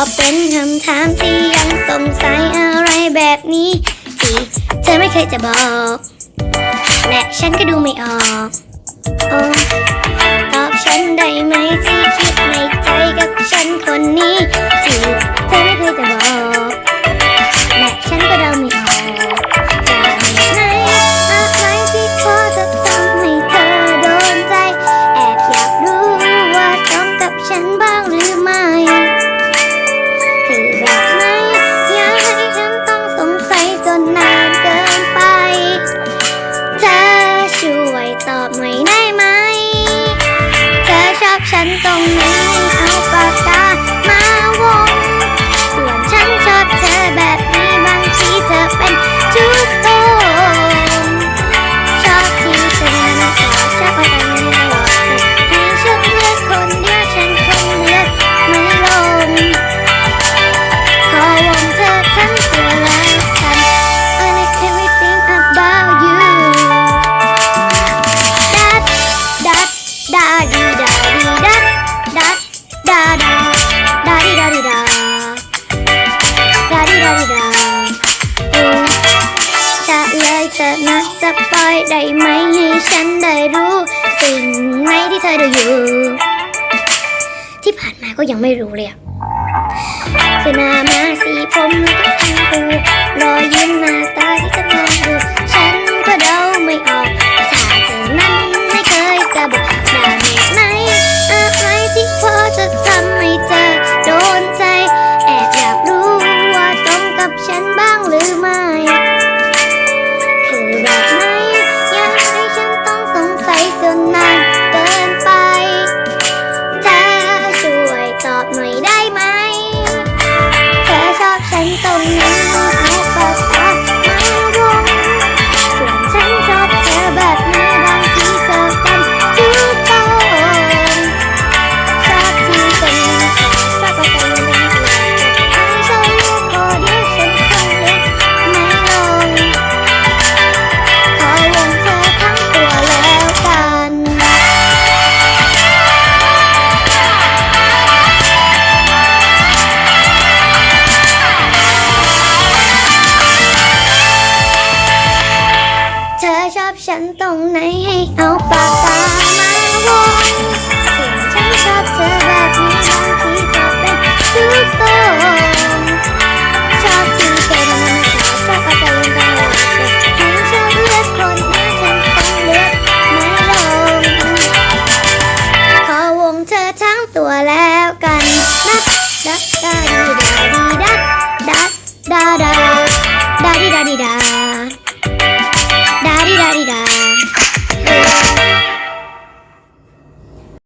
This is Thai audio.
อบเป็นคำถามที่ยังสงสัยอะไรแบบนี้ที่เธอไม่เคยจะบอก และฉันก็ดูไม่ออกอตอบฉันได้ไหม Công ปล่อยได้ไหมให้ฉันได้รู้ สิ่งไหนที่เธอดูอยู่ ที่ผ่านมาก็ยังไม่รู้เลยคือนามาสีผมแล้วก็ทางคูรอยยิ้มหน้าตาที่จะ อบฉันตรงไหนให้เอาไป